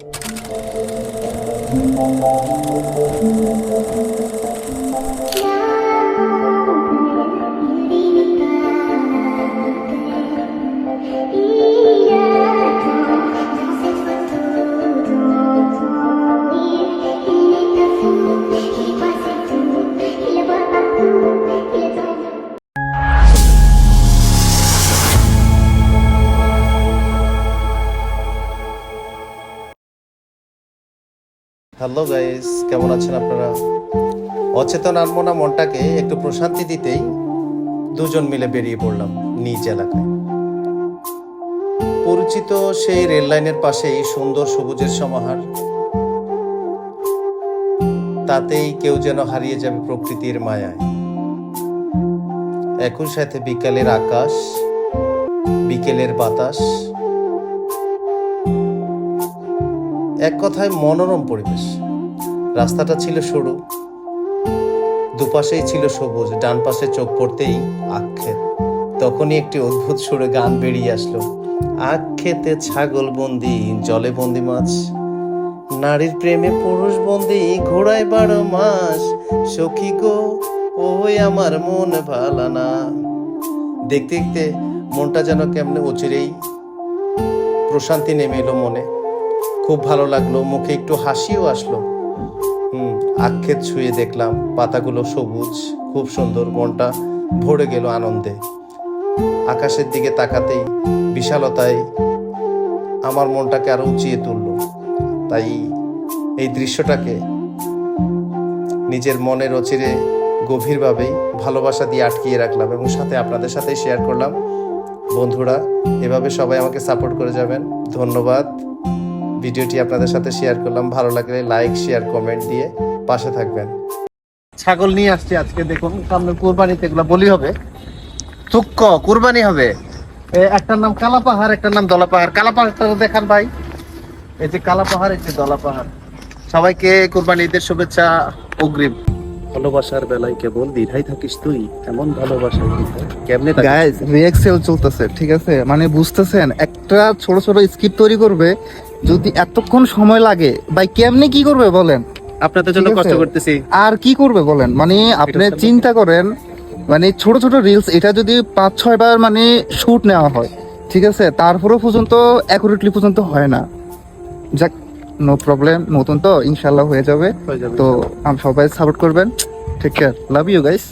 Thank you. Hello guys, কেমন আছেন আপনারা? অচেতন আনমনা মনটাকে একটু প্রশান্তি দিতেই দুজন মিলে বেরিয়ে পড়লাম নিজ এলাকায়। পরিচিত সেই রেল লাইনের পাশেই সুন্দর সবুজের সমাহার। তাতেই কেউ যেন হারিয়ে যাবে প্রকৃতির মায়ায়। একই সাথে বিকালের আকাশ, বিকেলের বাতাস এক কথায় মনোরম পরিবেশ। রাস্তাটা ছিল সরু। দুপাশেই ছিল সবুজ, ডান পাশে চোখ পড়তেই আক্ষেত তখনই একটি অদ্ভুত সুরে গান বেরিয়ে আসলো। আক্ষেতে ছাগল বন্দি, জলে বন্দি মাছ। নারীর প্রেমে পুরুষ বন্দি, ঘোড়ায় বারো মাস। সখী গো, ওই আমার মন ভালানা দেখতে দেখতে মনটা যেন কেমনে অচিরেই প্রশান্তি নেমে এলো মনে। খুব ভালো লাগল, মুখে একটু হাসিও আসলো। হুম আক্ষেত ছুঁয়ে দেখলাম, পাতাগুলো সবুজ, খুব সুন্দর, মনটা ভরে গেল আনন্দে। আকাশের দিকে তাকাতেই বিশালতায় আমার মনটাকে আরও উঁচিয়ে তুললো। তাই এই দৃশ্যটাকে নিজের মনের অচিরে গভীরভাবেই ভালোবাসা দিয়ে আটকিয়ে রাখলাম এবং সাথে আপনাদের সাথে শেয়ার করলাম। বন্ধুরা, এভাবে সবাই আমাকে সাপোর্ট করে যাবেন। ধন্যবাদ। ভিডিওটি আপনাদের সাথে শেয়ার করলাম। ভালো লাগলে লাইক শেয়ার কমেন্ট দিয়ে পাশে থাকবেন। ছাগল নিয়ে আসছি আজকে দেখুন সামনে কুরবানিতে এগুলো বলি হবে। তুক্ক কুরবানি হবে। একটার নাম কালা পাহাড় একটার নাম দলা পাহাড় কালা পাহাড়টা দেখান ভাই। এই যে কালা পাহাড় এই যে দলা পাহাড় সবাইকে কুরবানি ঈদের শুভেচ্ছা অগ্রিম। ভালোবাসার বেলায় কেবল দ্বিধাই থাকিস তুই এমন ভালোবাসা কেমনে থাকিস? গাইজ রিএক্সেল চলতেছে ঠিক আছে? মানে বুঝতেছেন একটা ছোট ছোট স্কিপ তৈরি করবে যদি এতক্ষণ সময় লাগে ভাই কেমনে কি করবে বলেন? আপনাদের জন্য কষ্ট করতেছি। আর কি করবে বলেন? মানে আপনি চিন্তা করেন মানে ছোট ছোট রিলস এটা যদি পাঁচ ছয় বার মানে শুট নেওয়া হয় ঠিক আছে? তারপরেও পর্যন্ত অ্যাকুরেটলি পর্যন্ত হয় না। যাক নো প্রবলেম নতুন তো ইনশাল্লাহ হয়ে যাবে। হয়ে যাবে, তো আম সবাই সাপোর্ট করবেন। ঠিক কেয়ার লাভ ইউ গাইস